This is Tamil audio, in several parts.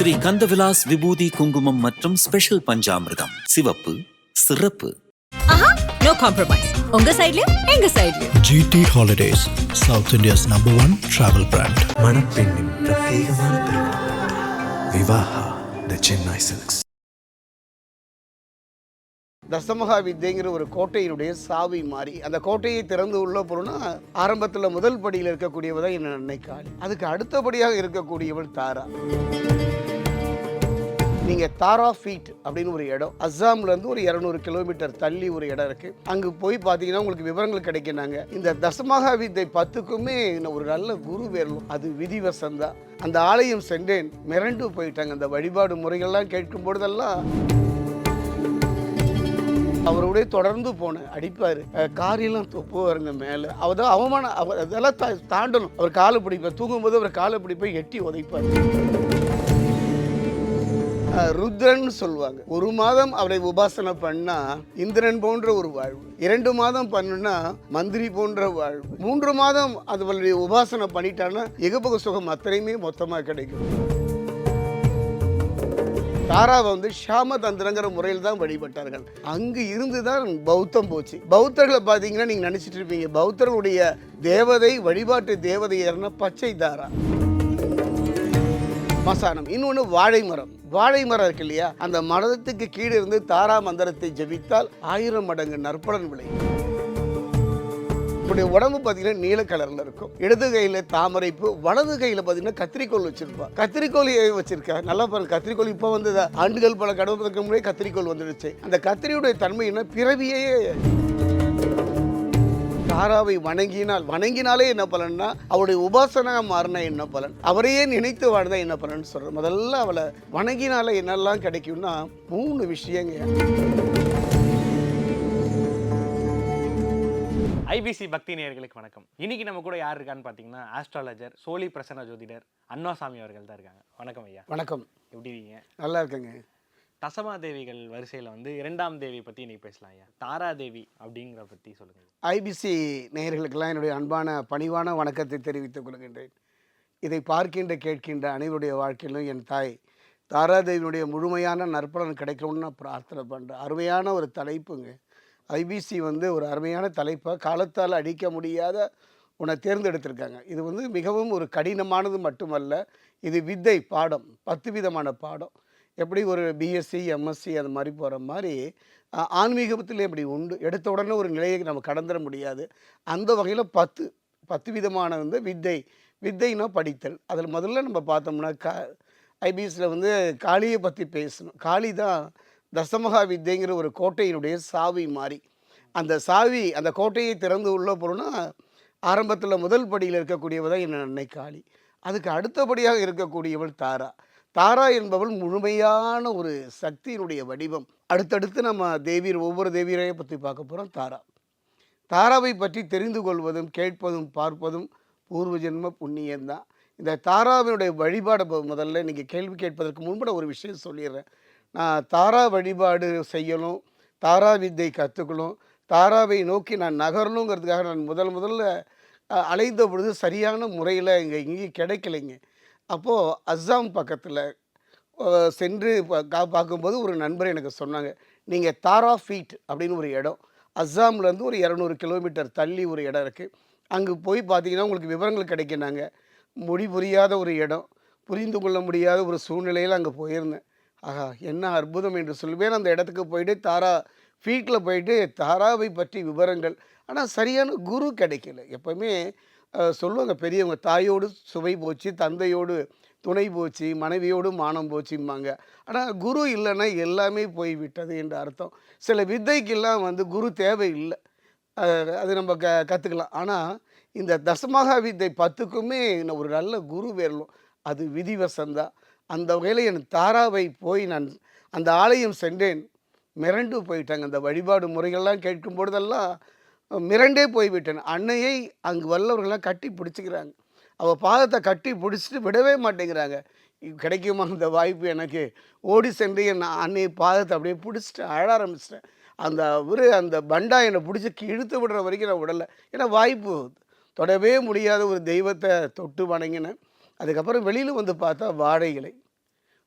ஸ்ரீ கந்தவிலாஸ் விபூதி குங்குமம் மற்றும் ஸ்பெஷல் பஞ்சாமிர்தம். சிவப்பு சிறப்பு. ஆஹா நோ காம்ப்ரமைஸ் உங்க சைடுலயும் எங்க சைடுலயும் GT Holidays, South India's number one travel brand. மணப்பெண்ணின் பிரத்யேகமான விவாஹா த சென்னை சில்க்ஸ் தசமகா வித்தைங்கிற ஒரு கோட்டையினுடைய சாவி மாறி அந்த கோட்டையை திறந்து உள்ள போனா ஆரம்பத்தில் முதல் படியில் இருக்கக்கூடியவ தான் என்ன நினைக்காளி அதுக்கு அடுத்தபடியாக இருக்கக்கூடியவள் தாரா. நீங்கள் தாரா ஃபீட் அப்படின்னு ஒரு இடம் அஸ்ஸாம்லேருந்து ஒரு இரநூறு கிலோமீட்டர் தள்ளி ஒரு இடம் இருக்குது அங்கே போய் பார்த்தீங்கன்னா உங்களுக்கு விவரங்கள் கிடைக்கினாங்க இந்த தசமகா வித்தை பத்துக்குமே ஒரு நல்ல குரு வேறலும் அது விதிவசந்தா அந்த ஆலயம் சென்றேன். மிரண்டு போயிட்டாங்க. அந்த வழிபாடு முறைகள்லாம் கேட்கும் பொழுதெல்லாம் அவருடைய தொடர்ந்து போனேன். அடிப்பார். காரியெல்லாம் தொப்புவாருங்க மேலே. அவர் தான் அவமானம் அவர் அதெல்லாம் தா தாண்டணும். அவர் காலை பிடிப்பார். தூங்கும்போது அவர் காலை பிடிப்பை எட்டி உதைப்பார். ருத்ரன் சொல்லுவாங்க. ஒரு மாதம் அவரை உபாசனை பண்ணா இந்திரன் போன்ற ஒரு வாழ்வு. இரண்டு மாதம் பண்ணுனா மந்திரி போன்ற வாழ்வு. மூன்று மாதம் அதுவளுடைய உபாசனை பண்ணிட்டான்னா எகபக சுகம் அத்தனையுமே மொத்தமாக கிடைக்கும். தாராவை வந்து ஷாம தந்திரங்கிற முறையில் தான் வழிபட்டார்கள். அங்கு இருந்து தான் பௌத்தம் போச்சு. பௌத்தர்களை பார்த்தீங்கன்னா நீங்கள் நினச்சிட்டு இருப்பீங்க. பௌத்தர்களுடைய தேவதை வழிபாட்டு தேவதை யாருன்னா பச்சை தாரா. மசானம். இன்னொன்று வாழை மரம். வாழை மரம் இருக்கு இல்லையா? அந்த மரத்துக்கு கீழே இருந்து தாரா மந்திரத்தை ஜெபித்தால் ஆயிரம் மடங்கு நற்பலன் விளையும். இப்படி உடம்பு பார்த்தீங்கன்னா நீல கலர்ல இருக்கும். இடது கையில தாமரைப்பு வலது கையில பார்த்தீங்கன்னா கத்திரிக்கோல் வச்சிருப்பா. கத்திரிக்கோல் ஏன் வச்சிருக்கா? நல்லா பாருங்க கத்திரிக்கோல் இப்போ வந்ததா? ஆண்டுகள் பல கடவுளுக்கு முன்னாடி கத்திரிக்கோல் வந்துடுச்சு. அந்த கத்திரியுடைய தன்மை என்ன? பிறவியே. தாராவை வணங்கினால் வணங்கினாலே என்ன பலன்னா அவருடைய உபாசனா மாறினா என்ன பலன்? அவரையே நினைத்து வாழ்ந்தா என்ன பலன் சொல்றேன் முதல்ல அவளை வணங்கினால என்னெல்லாம் கிடைக்கும்னா மூணு விஷயங்க. ஐபிசி பக்தி நேயர்களுக்கு வணக்கம். இன்னைக்கு நம்ம கூட யார் இருக்கான்னு பார்த்தீங்கன்னா ஆஸ்ட்ராலஜர் சோழி பிரசன்ன ஜோதிடர் அண்ணாசாமி அவர்கள் தான் இருக்காங்க. வணக்கம் ஐயா. வணக்கம். எப்படி இருக்கீங்க? நல்லா இருக்குங்க. தசமா தேவிகள் வரிசையில் வந்து இரண்டாம் தேவி பற்றி இன்றைக்கி பேசலாம் ஐயா. தாராதேவி அப்படிங்கிற பற்றி சொல்லுங்கள் ஐபிசி நேயர்களுக்கெல்லாம் என்னுடைய அன்பான பணிவான வணக்கத்தை தெரிவித்துக் கொள்கின்றேன். இதை பார்க்கின்ற கேட்கின்ற அனைவருடைய வாழ்க்கையிலும் என் தாய் தாராதேவியினுடைய முழுமையான நற்பலன் கிடைக்கணும்னு நான் பிரார்த்தனை பண்ணுறேன் அருமையான ஒரு தலைப்புங்க. ஐபிசி வந்து ஒரு அருமையான தலைப்பை காலத்தால் அடிக்க முடியாத உன்னை தேர்ந்தெடுத்திருக்காங்க. இது வந்து மிகவும் ஒரு கடினமானது மட்டுமல்ல இது வித்தை பாடம் பத்து விதமான பாடம். எப்படி ஒரு பிஎஸ்சி எம்எஸ்சி அது மாதிரி போகிற மாதிரி ஆன்மீகத்திலே ஆன்மீகத்தில் இப்படி உண்டு. எடுத்த உடனே ஒரு நிலையை நம்ம கடந்துட முடியாது. அந்த வகையில் பத்து பத்து விதமான வந்து வித்தை வித்தைனா படித்தல். அதில் முதல்ல நம்ம பார்த்தோம்னா கா ஐபிஎஸில் வந்து காளியை பற்றி பேசணும். காளி தான் தசமகா வித்தைங்கிற ஒரு கோட்டையினுடைய சாவி மாறி. அந்த சாவி அந்த கோட்டையை திறந்து உள்ள போகிறோன்னா ஆரம்பத்தில் முதல் படியில் இருக்கக்கூடியவ தான் என்ன அன்னை காளி. அதுக்கு அடுத்தபடியாக இருக்கக்கூடியவள் தாரா. தாரா என்பவள் முழுமையான ஒரு சக்தியினுடைய வடிவம். அடுத்தடுத்து நம்ம தேவியர் ஒவ்வொரு தேவியரையை பற்றி பார்க்க போகிறோம் தாரா. தாராவை பற்றி தெரிந்து கொள்வதும் கேட்பதும் பார்ப்பதும் பூர்வ ஜென்ம புண்ணியம்தான் இந்த தாராவினுடைய வழிபாடை ப- முதல்ல நீங்கள் கேள்வி கேட்பதற்கு முன்பு ஒரு விஷயம் சொல்லிடுறேன். நான் தாரா வழிபாடு செய்யணும். தாரா வித்தை கற்றுக்கணும் தாராவை நோக்கி நான் நகரணுங்கிறதுக்காக நான் முதல் முதல்ல அலைந்த பொழுது சரியான முறையில் இங்கே இங்கேயும் கிடைக்கலைங்க. அப்போது அஸ்ஸாம் பக்கத்தில் சென்று பா- கா- பார்க்கும்போது ஒரு நண்பர் எனக்கு சொன்னாங்க நீங்கள் தாரா ஃபீட் அப்படின்னு ஒரு இடம். அஸ்ஸாம்லேருந்து ஒரு இரநூறு கிலோமீட்டர் தள்ளி ஒரு இடம் இருக்குது அங்கே போய் பார்த்தீங்கன்னா உங்களுக்கு விவரங்கள் கிடைக்கினாங்க. மொழி புரியாத ஒரு இடம். புரிந்து கொள்ள முடியாத ஒரு சூழ்நிலையில் அங்கே போயிருந்தேன். ஆஹா என்ன அற்புதம் என்று சொல்லுவேன். அந்த இடத்துக்கு போயிட்டு தாரா ஃபீட்டில் போயிட்டு தாராவை பற்றி விவரங்கள். ஆனால் சரியான குரு கிடைக்கல. எப்போவுமே சொல்லுவாங்க. பெரியவங்க தாயோடு சுவை போச்சு தந்தையோடு துணை போச்சு மனைவியோடு மானம் போச்சும்பாங்க. ஆனால் குரு இல்லைன்னா எல்லாமே போய் விட்டது என்று அர்த்தம். சில வித்தைக்கெல்லாம் வந்து குரு தேவை இல்லை அது நம்ம க கற்றுக்கலாம் ஆனால் இந்த தசமகா வித்தை பத்துக்குமே ஒரு நல்ல குரு வேறலும் அது விதிவசந்தான் அந்த வகையில் என் தாராவை போய் நான் அந்த ஆலயம் சென்றேன். மிரண்டு போயிட்டாங்க. அந்த வழிபாடு முறைகள்லாம் கேட்கும் பொழுதெல்லாம் மிரண்டே போய்விட்டேன். அன்னையை அங்கு வல்லவர்கள்லாம் கட்டி பிடிச்சிக்கிறாங்க. அவள் பாதத்தை கட்டி பிடிச்சிட்டு விடவே மாட்டேங்கிறாங்க. கிடைக்குமா அந்த வாய்ப்பு எனக்கு? ஓடி சென்று என் அன்னை பாதத்தை அப்படியே பிடிச்சிட்டு அழ ஆரம்பிச்சிட்டேன். அந்த ஒரு அந்த பண்டா என்னை பிடிச்சி இழுத்து விடுற வரைக்கும் நான் விடலை. ஏன்னா வாய்ப்பு தொடவே முடியாத ஒரு தெய்வத்தை தொட்டு வணங்கினேன். அதுக்கப்புறம் வெளியில் வந்து பார்த்தா வாழை இலை.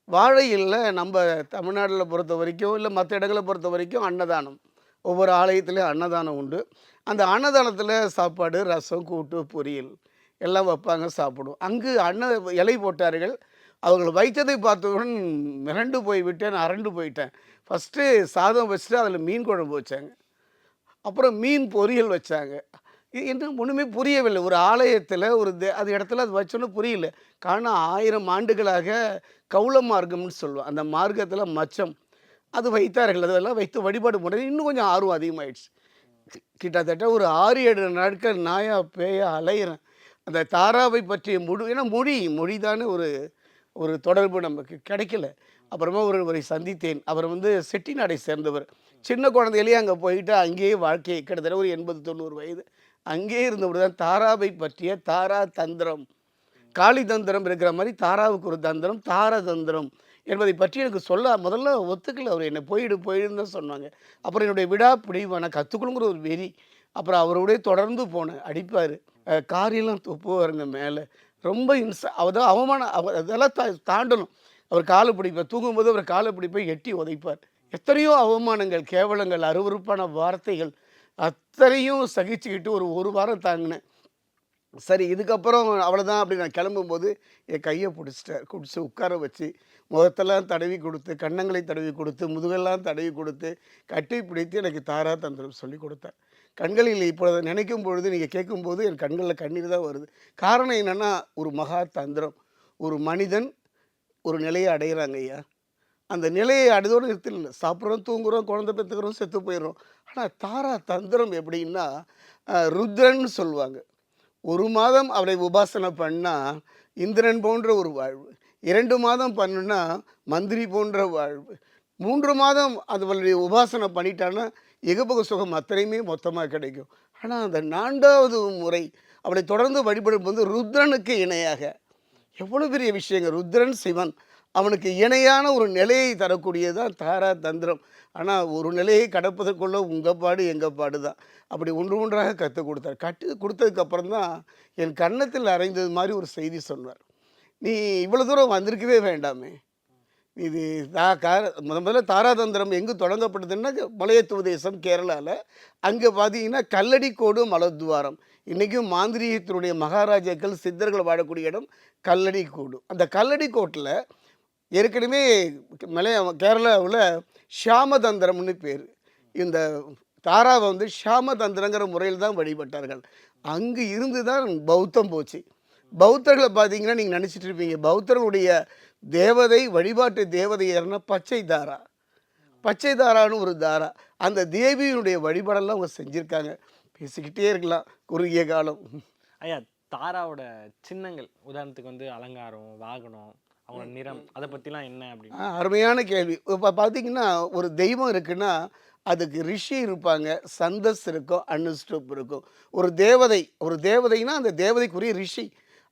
வாழையில் நம்ம தமிழ்நாட்டில் பொறுத்த வரைக்கும் இல்லை மற்ற இடங்களை பொறுத்த வரைக்கும் அன்னதானம். ஒவ்வொரு ஆலயத்துலேயும் அன்னதானம் உண்டு. அந்த அன்னதானத்தில் சாப்பாடு ரசம் கூட்டு பொரியல் எல்லாம் வைப்பாங்க சாப்பிடுவோம். அங்கு அன்ன இலை போட்டார்கள். அவர்கள் வைத்ததை பார்த்தவுடன் மிரண்டு போய் விட்டேன் அரண்டு போயிட்டேன் ஃபஸ்ட்டு சாதம் வச்சுட்டு அதில் மீன் குழம்பு வச்சாங்க. அப்புறம் மீன் பொரியல் வச்சாங்க. இது என்று ஒன்றுமே புரியவில்லை. ஒரு ஆலயத்தில் ஒரு தே- அது இடத்துல அது வச்சோன்னு புரியல. காரணம் ஆயிரம் ஆண்டுகளாக கவுள மார்க்கம்னு சொல்லுவோம் அந்த மார்க்கத்தில் மச்சம் அது வைத்தார்கள். அதெல்லாம் வைத்து வழிபாடு பண்ணுறது இன்னும் கொஞ்சம் ஆர்வம் அதிகமாகிடுச்சு கிட்டத்தட்ட ஒரு ஆறு ஏழு நாட்கள் நாயா பேயா அலையிறேன் அந்த தாராவை பற்றிய முழு ஏன்னா மொழி மொழி தானே ஒரு ஒரு தொடர்பு நமக்கு கிடைக்கல. அப்புறமா ஒருவரை சந்தித்தேன். அவர் வந்து செட்டிநாடை சேர்ந்தவர். சின்ன குழந்தையிலேயே அங்கே போயிட்டு அங்கேயே வாழ்க்கையை கிட்டத்தட்ட ஒரு எண்பது தொண்ணூறு வயது அங்கேயே இருந்தவர் தான் தாராவை பற்றிய தாரா தந்திரம். காளி தந்திரம் இருக்கிற மாதிரி தாராவுக்கு ஒரு தந்திரம் தார தந்திரம். என்பதை பற்றி எனக்கு சொல்ல முதல்ல ஒத்துக்கல. அவர் என்னை போயிடு போயிடுன்னு தான் சொன்னாங்க. அப்புறம் என்னுடைய விடா பிடிவான கற்றுக்கணுங்கிற ஒரு வெறி. அப்புறம் அவரோடய தொடர்ந்து போனேன். அடிப்பார். காரியெல்லாம் துப்புவாருங்க மேலே. ரொம்ப இன்ச அதாவது அவமானம் அவர் அதெல்லாம் தா தாண்டணும். அவர் காலை பிடிப்பார் தூங்கும்போது அவர் காலை பிடிப்பை எட்டி உதைப்பார். எத்தனையோ அவமானங்கள் கேவலங்கள் அருவருப்பான வார்த்தைகள் அத்தனையும் சகிச்சுக்கிட்டு ஒரு ஒரு வாரம் தாங்கினேன். சரி இதுக்கப்புறம் அவ்வளோதான் அப்படி நான் கிளம்பும்போது என் கையை பிடிச்சிட்டார் பிடிச்சி உட்கார வச்சு முகத்தெல்லாம் தடவி கொடுத்து கண்ணங்களை தடவி கொடுத்து முதுகெல்லாம் தடவி கொடுத்து கட்டி பிடித்து எனக்கு தாரா தந்திரம் சொல்லி கொடுத்தார் கண்களில் இப்பொழுது நினைக்கும் பொழுது நீங்கள் கேட்கும்போது என் கண்களில் கண்ணீர் தான் வருது. காரணம் என்னென்னா ஒரு மகா தந்திரம். ஒரு மனிதன் ஒரு நிலையை அடைகிறாங்க ஐயா. அந்த நிலையை அடைதோடு நிறுத்தில சாப்பிட்றோம் தூங்குறோம் குழந்தை பெற்றுக்கிறோம் செத்து போயிடுறோம். ஆனால் தாரா தந்திரம் எப்படின்னா ருத்ரன்னு சொல்லுவாங்க. ஒரு மாதம் அவரை உபாசனை பண்ணால் இந்திரன் போன்ற ஒரு வாழ்வு இரண்டு மாதம் பண்ணுனா மந்திரி போன்ற வாழ்வு மூன்று மாதம் அதுவளுடைய உபாசனை பண்ணிட்டான்னா எகபக சுகம் அத்தனையுமே மொத்தமாக கிடைக்கும். ஆனால் அந்த நான்காவது முறை அவளை தொடர்ந்து வழிபடும் போது ருத்ரனுக்கு இணையாக எவ்வளோ பெரிய விஷயங்க ருத்ரன் சிவன் அவனுக்கு இணையான ஒரு நிலையை தரக்கூடியது தான் தாரா தந்திரம். ஆனால் ஒரு நிலையை கடப்பதற்குள்ள உங்கள் பாடு எங்கள் பாடு தான். அப்படி ஒன்று ஒன்றாக கற்றுக் கொடுத்தார். கட்டு கொடுத்ததுக்கப்புறம் தான் என் கன்னத்தில் அரைந்தது மாதிரி ஒரு செய்தி சொன்னார் நீ இவ்வளோ தூரம் வந்திருக்கவே வேண்டாமே. இது தா கார முத முதல்ல தாராதந்திரம் எங்கே தொடங்கப்பட்டதுன்னா மலையத்துவ தேசம் கேரளாவில் அங்கே பார்த்தீங்கன்னா கல்லடிக்கோடு மலத்வாரம் இன்றைக்கும் மாந்திரீகத்தினுடைய மகாராஜாக்கள் சித்தர்கள் வாழக்கூடிய இடம் கல்லடிக்கோடு அந்த கல்லடிக்கோட்டில் ஏற்கனவே மலைய கேரளாவில் ஷியாமதந்திரம்னு பேர். இந்த தாராவை வந்து ஷியாமதந்திரங்கிற முறையில் தான் வழிபட்டார்கள். அங்கு இருந்து தான் பௌத்தம் போச்சு. பௌத்தர்களை பார்த்தீங்கன்னா நீங்கள் நினச்சிட்டு இருப்பீங்க. பௌத்தர்களுடைய தேவதை வழிபாட்டு தேவதை யாருன்னா பச்சை தாரா. பச்சை தாரான்னு ஒரு தாரா. அந்த தேவியினுடைய வழிபாடெல்லாம் அவங்க செஞ்சுருக்காங்க. பேசிக்கிட்டே இருக்கலாம். குறுகிய காலம். ஐயா தாராவோட சின்னங்கள். உதாரணத்துக்கு வந்து அலங்காரம் வாகனம் அவங்க நிறம் அதை பற்றிலாம் என்ன அப்படின்னு? அருமையான கேள்வி. இப்போ பார்த்தீங்கன்னா ஒரு தெய்வம் இருக்குன்னா அதுக்கு ரிஷி இருப்பாங்க சந்தஸ் இருக்கும் அனுஷ்டப் இருக்கும். ஒரு தேவதை ஒரு தேவதைனா அந்த தேவதைக்குரிய ரிஷி.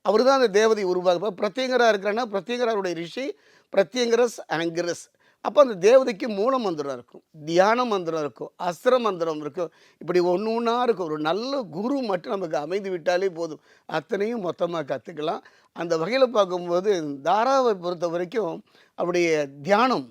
அவர் தான் அந்த தேவதை உருவாக இப்போ பிரத்யங்கரா இருக்கிறான்னா பிரத்யங்கராருடைய ரிஷி பிரத்யங்கரஸ் ஆங்கிரஸ் அப்போ அந்த தேவதைக்கு மூல மந்திரம் இருக்கும். தியான மந்திரம் இருக்கும். அஸ்திர மந்திரம் இருக்கும். இப்படி ஒன்று ஒன்றா இருக்கும். ஒரு நல்ல குரு மட்டும் நமக்கு அமைந்து விட்டாலே போதும். அத்தனையும் மொத்தமாக கற்றுக்கலாம் அந்த வகையில் பார்க்கும்போது தாராவை பொறுத்த வரைக்கும் அவருடைய தியானம்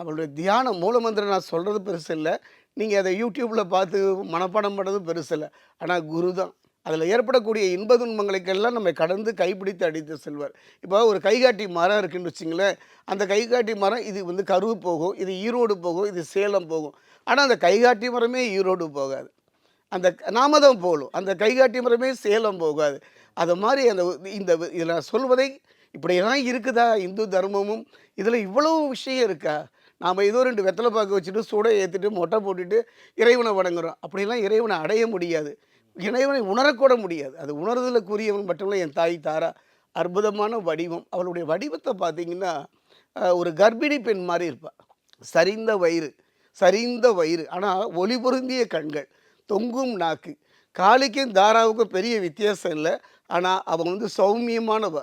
அவருடைய தியானம் மூலமந்திரம் நான் சொல்கிறது பெருசு இல்லை. நீங்கள் அதை யூடியூப்பில் பார்த்து மனப்பாடம் பண்ணுறது பெருசு இல்லை. ஆனால் குரு தான். அதில் ஏற்படக்கூடிய இன்ப துன்பங்களுக்கெல்லாம் நம்ம கடந்து கைப்பிடித்து அடித்து செல்வார். இப்போ ஒரு கைகாட்டி மரம் இருக்குன்னு வச்சுங்களேன் அந்த கைகாட்டி மரம் இது வந்து கருவு போகும் இது ஈரோடு போகும் இது சேலம் போகும். ஆனால் அந்த கைகாட்டி மரமே ஈரோடு போகாது. அந்த நாம தான் போகணும். அந்த கைகாட்டி மரமே சேலம் போகாது. அது மாதிரி அந்த இந்த இதில் சொல்வதை இப்படியெல்லாம் இருக்குதா? இந்து தர்மமும் இதில் இவ்வளோ விஷயம் இருக்கா? நாம் ஏதோ ரெண்டு வெத்தலை பாக்கு வச்சுட்டு சூடை ஏற்றிட்டு மொட்டை போட்டுட்டு இறைவனை வணங்குறோம். அப்படிலாம் இறைவனை அடைய முடியாது. இறைவனை உணரக்கூட முடியாது. அது உணர்தலுக்குரியவன் மட்டுமில்லை என் தாய் தாரா அற்புதமான வடிவம். அவளுடைய வடிவத்தை பார்த்தீங்கன்னா ஒரு கர்ப்பிணி பெண் மாதிரி இருப்பாள் சரிந்த வயிறு சரிந்த வயிறு. ஆனால் ஒளி பொருந்திய கண்கள் தொங்கும் நாக்கு. காளிக்கும் தாராவுக்கும் பெரிய வித்தியாசம் இல்லை. ஆனால் அவள் வந்து சௌமியமானவ.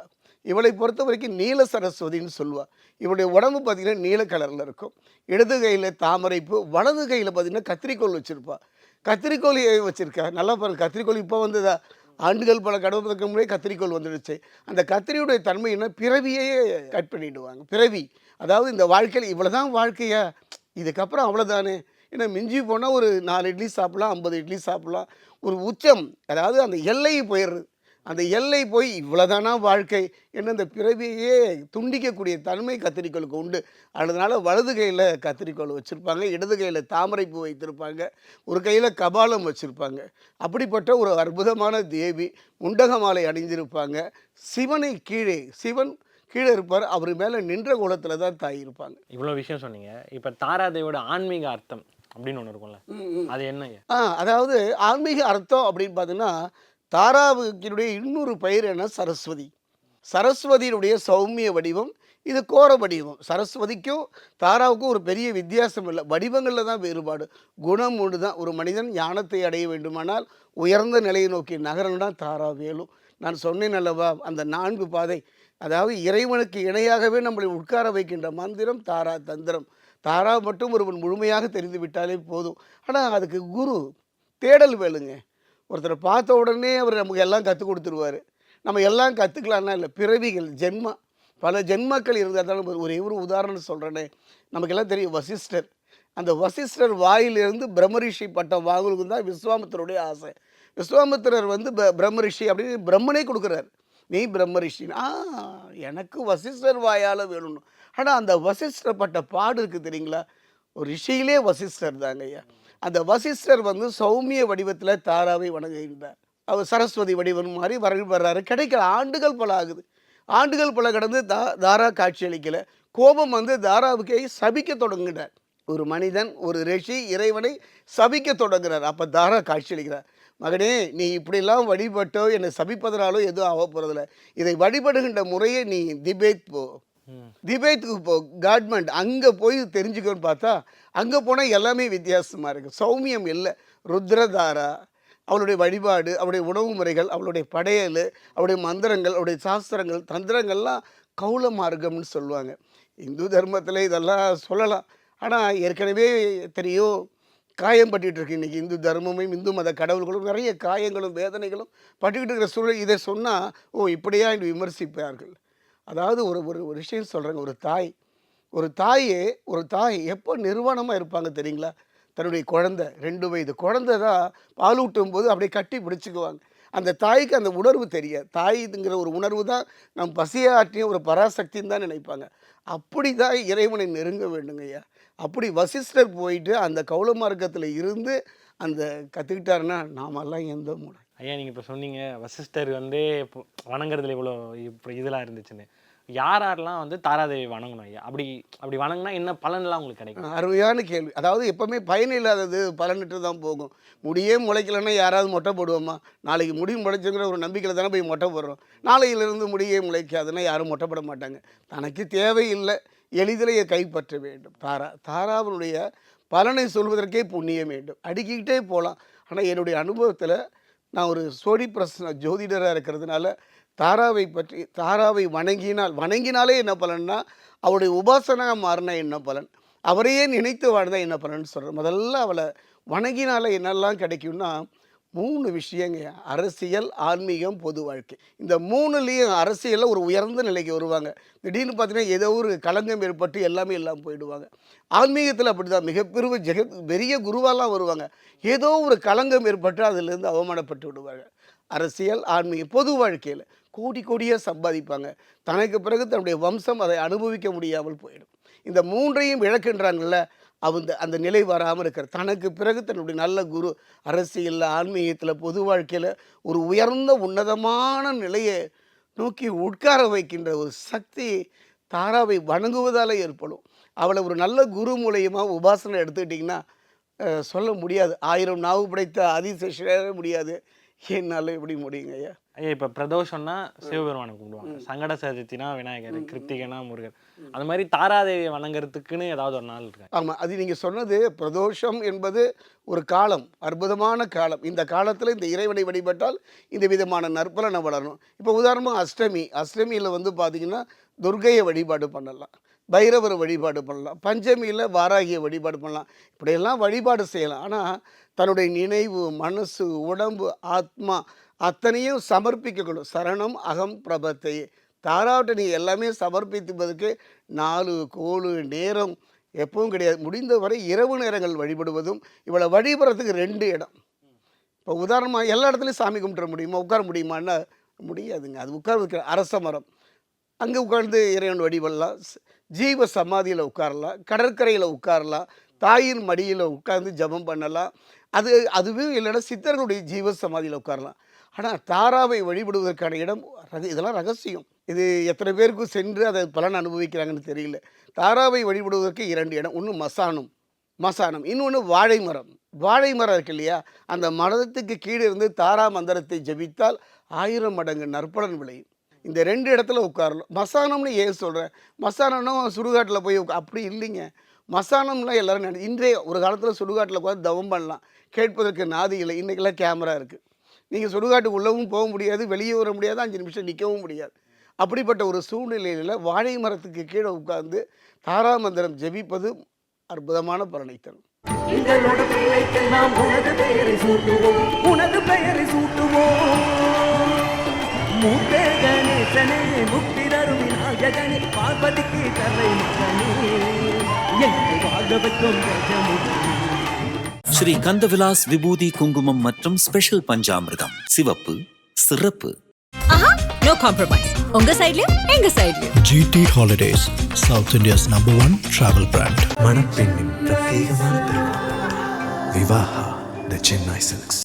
இவளை பொறுத்த வரைக்கும் நீல சரஸ்வதின்னு சொல்லுவாள் இவளுடைய உடம்பு பார்த்திங்கன்னா நீல கலரில் இருக்கும். இடது கையில் தாமரைப்பூ வலது கையில் பார்த்திங்கன்னா கத்திரிக்கோல் வச்சுருப்பாள் கத்திரிக்கோழி வச்சுருக்கேன். வச்சுருக்கா நல்லா பாருங்க. கத்திரிக்கோழி இப்போ வந்ததா ஆண்டுகள் பல கடவுளுக்கு முன்னாடி கத்திரிக்கோல் வந்துடுச்சு. அந்த கத்திரியுடைய தன்மை என்ன? பிறவியே கட் பண்ணிவிடுவாங்க பிறவி. அதாவது இந்த வாழ்க்கையில் இவ்வளோதான் வாழ்க்கையா? இதுக்கப்புறம் அவ்வளோதானே ஏன்னா மிஞ்சி போனால் ஒரு நாலு இட்லி சாப்பிட்லாம் ஐம்பது இட்லி சாப்பிட்லாம். ஒரு உச்சம். அதாவது அந்த எல்லை போயிடுறது. அந்த எல்லை போய் இவ்வளோதானா வாழ்க்கை என்ன இந்த பிறவியே துண்டிக்கக்கூடிய தன்மை கத்திரிக்கோளுக்கு உண்டு. அதனால வலது கையில் கத்திரிக்கோள் வச்சுருப்பாங்க இடது கையில் தாமரைப்பூ வைத்திருப்பாங்க ஒரு கையில் கபாலம் வச்சுருப்பாங்க. அப்படிப்பட்ட ஒரு அற்புதமான தேவி முண்டக மாலை அணிந்திருப்பாங்க. சிவனை கீழே சிவன் கீழே இருப்பார் அவர் மேலே நின்ற குலத்தில் தான் தாய் இருப்பாங்க. இவ்வளோ விஷயம் சொன்னீங்க. இப்போ தாராதேவியோட ஆன்மீக அர்த்தம் அப்படின்னு ஒன்று இருக்கும்ல. அது என்ன ஆ அதாவது ஆன்மீக அர்த்தம் அப்படின்னு பார்த்தீங்கன்னா தாராவுக்கினுடைய இன்னொரு பெயர் என்ன? சரஸ்வதி. சரஸ்வதியினுடைய சௌமிய வடிவம் இது கோர வடிவம். சரஸ்வதிக்கும் தாராவுக்கும் ஒரு பெரிய வித்தியாசம் இல்லை. வடிவங்களில் தான் வேறுபாடு. குணம் ஒன்று தான் ஒரு மனிதன் ஞானத்தை அடைய வேண்டுமானால் உயர்ந்த நிலையை நோக்கி நகரம்னா தாரா வேலும். நான் சொன்னேன் அல்லவா அந்த நான்கு பாதை. அதாவது இறைவனுக்கு இணையாகவே நம்மளை உட்கார வைக்கின்ற மந்திரம் தாரா தந்திரம். தாரா மட்டும் ஒருவன் முழுமையாக தெரிந்துவிட்டாலே போதும். ஆனால் அதுக்கு குரு தேடல் வேலுங்க. ஒருத்தரை பார்த்த உடனே அவர் நமக்கு எல்லாம் கற்றுக் கொடுத்துருவார். நம்ம எல்லாம் கற்றுக்கலான்னா இல்லை பிறவிகள் ஜென்மா பல ஜென்மக்கள் இருந்தால் தான் நம்ம ஒரே உதாரணம் சொல்கிறேனே நமக்கெல்லாம் தெரியும் வசிஷ்டர். அந்த வசிஷ்டர் வாயிலிருந்து பிரம்மரிஷி பட்டம் வாங்குறது தான் விஸ்வாமித்தருடைய ஆசை. விஸ்வாமித்திரர் வந்து பிரம்மரிஷி அப்படின்னு பிரம்மனே கொடுக்குறாரு. நீ பிரம்மரிஷி ஆ எனக்கு வசிஷ்டர் வாயால் வேணும்னு. ஆனால் அந்த வசிஷ்டர் பட்ட பாடு இருக்குது தெரியுங்களா? ஒரு ரிஷியிலே வசிஷ்டர் தாங்க ஐயா அந்த வசிஷ்டர் வந்து சௌமிய வடிவத்தில் தாராவை வணங்குகின்றார். அவர் சரஸ்வதி வடிவம் மாதிரி வர வர்றாரு. கிடைக்கல ஆண்டுகள் பல ஆகுது. ஆண்டுகள் பல கடந்து தா தாரா காட்சி அளிக்கல. கோபம் வந்து தாராவுக்கே சபிக்க தொடங்குகிறார் ஒரு மனிதன் ஒரு ரிஷி இறைவனை சபிக்க தொடங்குறார். அப்போ தாரா காட்சி அளிக்கிறார். மகனே நீ இப்படிலாம் வழிபட்டோ என்னை சபிப்பதனாலோ எதுவும் ஆக போகிறதில்ல இதை வழிபடுகின்ற முறையை நீ திபேத் போ திபேத்துக்கு போ கவர்மெண்ட் அங்கே போய் தெரிஞ்சுக்கணும்னு பார்த்தா அங்கே போனால் எல்லாமே வித்தியாசமாக இருக்குது சௌமியம் இல்லை. ருத்ரதாரா அவளுடைய வழிபாடு அவளுடைய உணவு முறைகள் அவளுடைய படையல் அவளுடைய மந்திரங்கள் அவளுடைய சாஸ்திரங்கள் தந்திரங்கள்லாம் கௌல மார்க்கம்னு சொல்லுவாங்க. இந்து தர்மத்தில் இதெல்லாம் சொல்லலாம். ஆனால் ஏற்கனவே தெரியும் காயம் பட்டுட்டு இருக்கு. இன்றைக்கி இந்து தர்மமும் இந்து மத கடவுள்களும் நிறைய காயங்களும் வேதனைகளும் பட்டுக்கிட்டு இருக்கிற சூழல் இதை சொன்னால் ஓ இப்படியா என்று விமர்சிப்பார்கள். அதாவது ஒரு ஒரு ஒரு விஷயம் சொல்கிறேங்க ஒரு தாய் ஒரு தாயே ஒரு தாய் எப்போ நிர்வாணமாக இருப்பாங்க தெரியுங்களா? தன்னுடைய குழந்தை ரெண்டு வயது குழந்தை தான் பால் போது அப்படியே கட்டி பிடிச்சிக்குவாங்க. அந்த தாய்க்கு அந்த உணர்வு தெரியாது. தாய்ங்கிற ஒரு உணர்வு தான் நம் பசியாற்றிய ஒரு பராசக்தின்னு தான் நினைப்பாங்க. அப்படி தான் இறைவனை நெருங்க வேண்டுங்க ஐயா. அப்படி வசிஷ்டர் போயிட்டு அந்த கௌல மார்க்கத்தில் இருந்து அந்த கற்றுக்கிட்டாருன்னா நாமெல்லாம் எந்த மூலம் ஐயா நீங்கள் இப்போ சொன்னீங்க வசிஷ்டர் வந்து இப்போ வணங்குறதுல இவ்வளோ இப்போ இதெல்லாம் இருந்துச்சுன்னு. யார் யாரெல்லாம் வந்து தாராதேவி வணங்கணும் ஐயா? அப்படி அப்படி வணங்கினா என்ன பலன்லாம் உங்களுக்கு கிடைக்கும்? அருமையான கேள்வி. அதாவது எப்போவுமே பயன் இல்லாதது பலனிட்டு தான் போகும். முடியே முளைக்கலன்னா யாராவது மொட்டை போடுவோமா? நாளைக்கு முடி முளைச்சுங்கிற ஒரு நம்பிக்கையில் தானே போய் மொட்டை போடுறோம். நாளையிலிருந்து முடியே முளைக்காதுன்னா யாரும் மொட்டை போட மாட்டாங்க. தனக்கு தேவையில்லை எளிதிலேயே கைப்பற்ற வேண்டும். தாரா தாராவினுடைய பலனை சொல்வதற்கே புண்ணியம் வேண்டும். அடுக்கிக்கிட்டே போகலாம். ஆனால் என்னுடைய அனுபவத்தில் நான் ஒரு சோடி பிரசன ஜோதிடராக இருக்கிறதுனால தாராவை பற்றி தாராவை வணங்கினால் வணங்கினாலே என்ன பலன்னா அவருடைய உபாசனாக மாறினா என்ன பலன்? அவரையே நினைத்து வாழ்ந்தால் என்ன பலன்னு சொல்கிறேன் முதல்ல அவளை வணங்கினால என்னெல்லாம் கிடைக்கும்னா மூணு விஷயங்க. அரசியல் ஆன்மீகம் பொது வாழ்க்கை. இந்த மூணுலேயும் அரசியலில் ஒரு உயர்ந்த நிலைக்கு வருவாங்க. திடீர்னு பார்த்தீங்கன்னா ஏதோ ஒரு களங்கம் ஏற்பட்டு எல்லாமே எல்லாம் போயிடுவாங்க. ஆன்மீகத்தில் அப்படி தான் மிகப்பெரிய ஜெக பெரிய குருவாலாம் வருவாங்க. ஏதோ ஒரு களங்கம் ஏற்பட்டு அதிலிருந்து அவமானப்பட்டு விடுவாங்க. அரசியல் ஆன்மீகம் பொது வாழ்க்கையில். கோடி கோடியாக சம்பாதிப்பாங்க. தனக்கு பிறகு தன்னுடைய வம்சம் அதை அனுபவிக்க முடியாமல் போயிடும். இந்த மூன்றையும் இழக்கின்றாங்கல்ல அவங்க அந்த நிலை வராமல் இருக்கிற தனக்கு பிறகு தன்னுடைய நல்ல குரு அரசியலில் ஆன்மீகத்தில் பொது வாழ்க்கையில் ஒரு உயர்ந்த உன்னதமான நிலையை நோக்கி உட்கார வைக்கின்ற ஒரு சக்தி தாராவை வணங்குவதால் ஏற்படும். அவளை ஒரு நல்ல குரு மூலியமா உபாசனை எடுத்துக்கிட்டிங்கன்னா சொல்ல முடியாது. ஆயிரம் நாவு படைத்த ஆதிசேஷரே முடியாது. என்னால் எப்படி முடியுங்க ஐயா? ஐயா இப்போ பிரதோஷம்னா சிவபெருமானை கும்பிடுவாங்க. சங்கட சதுர்த்தினா விநாயகர் கிருத்திகைனா முருகன் அது மாதிரி தாராதேவியை வணங்குறதுக்குன்னு ஏதாவது ஒரு நாள் இருக்கா? ஆமாம் அது நீங்கள் சொன்னது பிரதோஷம் என்பது ஒரு காலம் அற்புதமான காலம். இந்த காலத்தில் இந்த இறைவனை வழிபட்டால் இந்த விதமான நற்பலனை வளரணும். இப்போ உதாரணமாக அஷ்டமி அஷ்டமியில் வந்து பார்த்தீங்கன்னா துர்க்கையை வழிபாடு பண்ணலாம். பைரவர் வழிபாடு பண்ணலாம் பஞ்சமியில் வாராகிய வழிபாடு பண்ணலாம். இப்படியெல்லாம் வழிபாடு செய்யலாம். ஆனால் தன்னுடைய நினைவு மனசு உடம்பு ஆத்மா அத்தனையும் சமர்ப்பிக்கக்கூடும் சரணம் அகம் பிரபத்தை. தாராவிட்ட நீ எல்லாமே சமர்ப்பித்துவதற்கு நாலு கோலு நேரம் எப்பவும் கிடையாது. முடிந்தவரை இரவு நேரங்கள் வழிபடுவதும் இவளை வழிபடுறதுக்கு ரெண்டு இடம். இப்போ உதாரணமாக எல்லா இடத்துலையும் சாமி கும்பிட முடியுமா? உட்கார முடியுமான்னா முடியாதுங்க. அது உட்கார வைக்கிற அரச மரம். அங்கே உட்கார்ந்து இறைவன் வழிபடலாம். ஸ்- ஜீவ சமாதியில் உட்காரலாம். கடற்கரையில் உட்காரலாம். தாயின் மடியில் உட்கார்ந்து ஜெபம் பண்ணலாம். அது அதுவே இல்லைன்னா சித்தர்களுடைய ஜீவ சமாதியில் உட்காரலாம். ஆனால் தாராவை வழிபடுவதற்கான இடம் ரக இதெல்லாம் ரகசியம். இது எத்தனை பேருக்கு சென்று அதை பலன் அனுபவிக்கிறாங்கன்னு தெரியல. தாராவை வழிபடுவதற்கு இரண்டு இடம். ஒன்று மசானம். மசானம். இன்னொன்று வாழை மரம். வாழை மரம் இருக்கு இல்லையா? அந்த மரத்துக்கு கீழே இருந்து தாரா மந்திரத்தை ஜெபித்தால் ஆயிரம் மடங்கு நற்பலன் விளையும். இந்த ரெண்டு இடத்துல உட்காரலாம் மசானம்னு ஏன் சொல்கிறேன் மசானம்னா சுடுகாட்டில் போய் உட்கா அப்படி இல்லைங்க. மசானம்லாம் எல்லோரும் நினை இன்றைய ஒரு காலத்தில் சுடுகாட்டில் உட்காந்து தவம் பண்ணலாம். கேட்பதற்கு நாதி இல்லை. இன்றைக்கெல்லாம் கேமரா இருக்குது நீங்கள் சுடுகாட்டுக்கு உள்ளவும் போக முடியாது வெளியே வர முடியாது அஞ்சு நிமிஷம் நிற்கவும் முடியாது. அப்படிப்பட்ட ஒரு சூழ்நிலையில் வாழை மரத்துக்கு கீழே உட்கார்ந்து தாரா மந்திரம் ஜெபிப்பது அற்புதமான பரணைத்தனம் தரும் எங்களோட பிள்ளைக்கு உனது பெயரை சூட்டுவோம். கணேசனே முக்தி தரும் விநாயகனே பார்வதிக்கு தலை மகனே வாழ வைக்கும் ஸ்ரீ கந்தவிலாஸ் விபூதி குங்குமம் மற்றும் ஸ்பெஷல் பஞ்சாமிர்தம். சிவப்பு சிறப்பு. நோ காம்ப்ரமைஸ் உங்க சைடுலயும் எங்க சைடுலயும் GT Holidays, South India's number one travel brand. மணப்பெண்ணின் பிரத்யேகமான விவாஹா த சென்னை சில்க்ஸ்